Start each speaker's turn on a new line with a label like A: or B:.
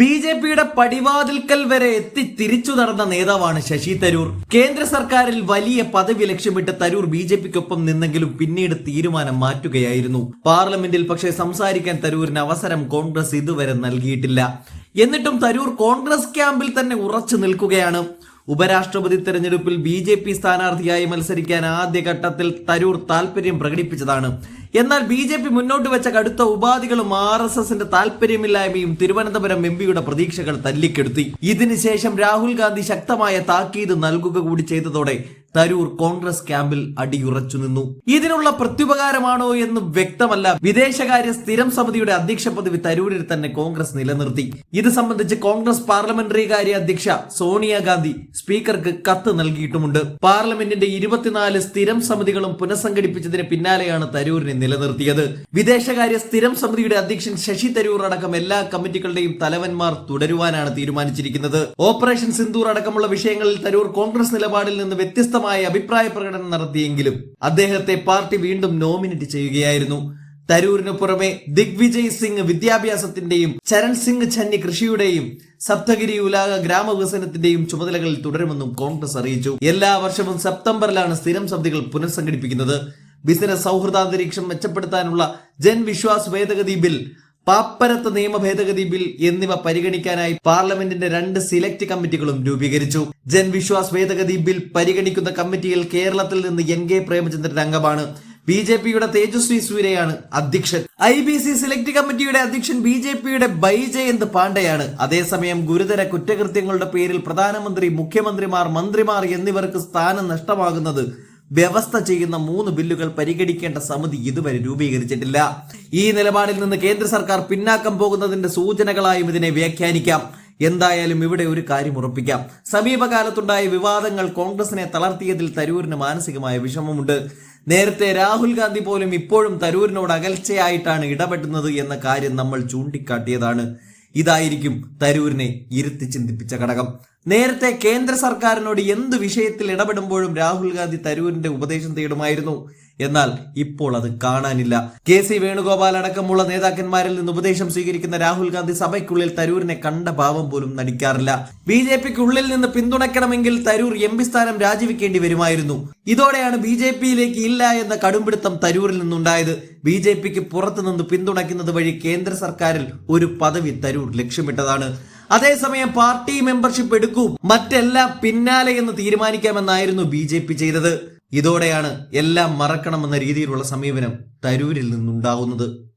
A: B J പിയുടെ പടിവാതിൽക്കൽ വരെ എത്തി തിരിച്ചു നടന്ന നേതാവാണ് ശശി തരൂർ. കേന്ദ്ര സർക്കാരിൽ വലിയ പദവി ലക്ഷ്യമിട്ട് തരൂർ ബി ജെ പിക്കൊപ്പം നിന്നെങ്കിലും പിന്നീട് തീരുമാനം മാറ്റുകയായിരുന്നു. പാർലമെന്റിൽ പക്ഷേ സംസാരിക്കാൻ തരൂരിന് അവസരം കോൺഗ്രസ് ഇതുവരെ നൽകിയിട്ടില്ല. എന്നിട്ടും തരൂർ കോൺഗ്രസ് ക്യാമ്പിൽ തന്നെ ഉറച്ചു നിൽക്കുകയാണ്. ഉപരാഷ്ട്രപതി തെരഞ്ഞെടുപ്പിൽ ബി ജെ പി സ്ഥാനാർത്ഥിയായി മത്സരിക്കാൻ ആദ്യഘട്ടത്തിൽ തരൂർ താൽപര്യം പ്രകടിപ്പിച്ചതാണ്. എന്നാൽ ബി ജെ പി മുന്നോട്ട് വെച്ച കടുത്ത ഉപാധികളും ആർ എസ് എസിന്റെ താല്പര്യമില്ലായ്മയും തിരുവനന്തപുരം എം പിയുടെ പ്രതീക്ഷകൾ തല്ലിക്കെടുത്തി. ഇതിനുശേഷം രാഹുൽ ഗാന്ധി ശക്തമായ താക്കീത് നൽകുക കൂടി ചെയ്തതോടെ തരൂർ കോൺഗ്രസ് ക്യാമ്പിൽ അടിയുറച്ചു നിന്നു. ഇതിനുള്ള പ്രത്യുപകാരമാണോ എന്ന് വ്യക്തമല്ല. വിദേശകാര്യ സ്ഥിരം സമിതിയുടെ അധ്യക്ഷ പദവി തരൂരിൽ തന്നെ കോൺഗ്രസ് നിലനിർത്തി. ഇത് സംബന്ധിച്ച് കോൺഗ്രസ് പാർലമെന്ററി കാര്യ അധ്യക്ഷ സോണിയാഗാന്ധി സ്പീക്കർക്ക് കത്ത് നൽകിയിട്ടുമുണ്ട്. പാർലമെന്റിന്റെ ഇരുപത്തിനാല് സ്ഥിരം സമിതികളും പുനഃസംഘടിപ്പിച്ചതിന് പിന്നാലെയാണ് തരൂരിനെ നിലനിർത്തിയത്. വിദേശകാര്യ സ്ഥിരം സമിതിയുടെ അധ്യക്ഷൻ ശശി തരൂർ അടക്കം എല്ലാ കമ്മിറ്റികളുടെയും തലവന്മാർ തുടരുവാനാണ് തീരുമാനിച്ചിരിക്കുന്നത്. ഓപ്പറേഷൻ സിന്ദൂർ അടക്കമുള്ള വിഷയങ്ങളിൽ തരൂർ കോൺഗ്രസ് നിലപാടിൽ നിന്ന് വ്യത്യസ്തമായ അഭിപ്രായ പ്രകടനം നടത്തിയെങ്കിലും അദ്ദേഹത്തെ പാർട്ടി വീണ്ടും നോമിനേറ്റ് ചെയ്യുകയായിരുന്നു. തരൂരിന് പുറമെ ദിഗ്വിജയ് സിംഗ് വിദ്യാഭ്യാസത്തിന്റെയും ചരൺ സിംഗ് ചന്നി കൃഷിയുടെയും സപ്തഗിരി ഉലാക ഗ്രാമവികസനത്തിന്റെയും ചുമതലകളിൽ തുടരുമെന്നും കോൺഗ്രസ് അറിയിച്ചു. എല്ലാ വർഷവും സെപ്റ്റംബറിലാണ് സ്ഥിരം സമിതികൾ പുനഃസംഘടിപ്പിക്കുന്നത്. ബിസിനസ് സൗഹൃദാന്തരീക്ഷം മെച്ചപ്പെടുത്താനുള്ള ജൻ വിശ്വാസ് ഭേദഗതി ബിൽ പാപ്പരത്ത് നിയമ ഭേദഗതി ബിൽ എന്നിവ പരിഗണിക്കാനായി പാർലമെന്റിന്റെ രണ്ട് സിലക്ട് കമ്മിറ്റികളും രൂപീകരിച്ചു. ജൻവിശ്വാസ് ഭേദഗതി ബിൽ പരിഗണിക്കുന്ന കമ്മിറ്റിയിൽ കേരളത്തിൽ നിന്ന് എൻ കെ പ്രേമചന്ദ്രൻ അംഗമാണ്. ബി ജെ പിയുടെ തേജസ്വി സൂര്യയാണ് അധ്യക്ഷൻ. ഐ ബി സി സെലക്ട് കമ്മിറ്റിയുടെ അധ്യക്ഷൻ ബി ജെ പിയുടെ ബൈജയന്ത് പാണ്ഡെയാണ്. അതേസമയം ഗുരുതര കുറ്റകൃത്യങ്ങളുടെ പേരിൽ പ്രധാനമന്ത്രി മുഖ്യമന്ത്രിമാർ മന്ത്രിമാർ എന്നിവർക്ക് സ്ഥാനം നഷ്ടമാകുന്നത് വ്യവസ്ഥ ചെയ്യുന്ന മൂന്ന് ബില്ലുകൾ പരിഗണിക്കേണ്ട സമിതി ഇതുവരെ രൂപീകരിച്ചിട്ടില്ല. ഈ നിലപാടിൽ നിന്ന് കേന്ദ്ര സർക്കാർ പിന്നാക്കം പോകുന്നതിന്റെ സൂചനകളായും ഇതിനെ വ്യാഖ്യാനിക്കാം. എന്തായാലും ഇവിടെ ഒരു കാര്യം ഉറപ്പിക്കാം. സമീപകാലത്തുണ്ടായ വിവാദങ്ങൾ കോൺഗ്രസിനെ തളർത്തിയതിൽ തരൂരിന് മാനസികമായ വിഷമമുണ്ട്. നേരത്തെ രാഹുൽ ഗാന്ധി പോലും ഇപ്പോഴും തരൂരിനോട് അകൽച്ചയായിട്ടാണ് ഇടപെടുന്നത് എന്ന കാര്യം നമ്മൾ ചൂണ്ടിക്കാട്ടിയതാണ്. ഇതായിരിക്കും തരൂരിനെ ഇരുത്തി ചിന്തിപ്പിച്ച ഘടകം. നേരത്തെ കേന്ദ്ര സർക്കാരിനോട് എന്ത് വിഷയത്തിൽ ഇടപെടുമ്പോഴും രാഹുൽ ഗാന്ധി തരൂരിന്റെ ഉപദേശം തേടുമായിരുന്നു. എന്നാൽ ഇപ്പോൾ അത് കാണാനില്ല. കെ സി വേണുഗോപാൽ അടക്കമുള്ള നേതാക്കന്മാരിൽ നിന്ന് ഉപദേശം സ്വീകരിക്കുന്ന രാഹുൽ ഗാന്ധി സഭയ്ക്കുള്ളിൽ തരൂരിനെ കണ്ട ഭാവം പോലും നടിക്കാറില്ല. ബി ജെ പിക്കുള്ളിൽ നിന്ന് പിന്തുണയ്ക്കണമെങ്കിൽ തരൂർ എം പി സ്ഥാനം രാജിവെക്കേണ്ടി വരുമായിരുന്നു. ഇതോടെയാണ് ബി ജെ പിയിലേക്ക് ഇല്ല എന്ന കടുംപിടുത്തം തരൂരിൽ നിന്നുണ്ടായത്. ബി ജെ പിക്ക് പുറത്തുനിന്ന് പിന്തുണയ്ക്കുന്നത് വഴി കേന്ദ്ര സർക്കാരിൽ ഒരു പദവി തരൂർ ലക്ഷ്യമിട്ടതാണ്. അതേസമയം പാർട്ടി മെമ്പർഷിപ്പ് എടുക്കും. മറ്റെല്ലാം പിന്നാലെ എന്ന് തീരുമാനിക്കാമെന്നായിരുന്നു ബി ജെ പി ചെയ്തത്. ഇതോടെയാണ് എല്ലാം മറക്കണമെന്ന രീതിയിലുള്ള സമീപനം തരൂരിൽ നിന്നുണ്ടാകുന്നത്.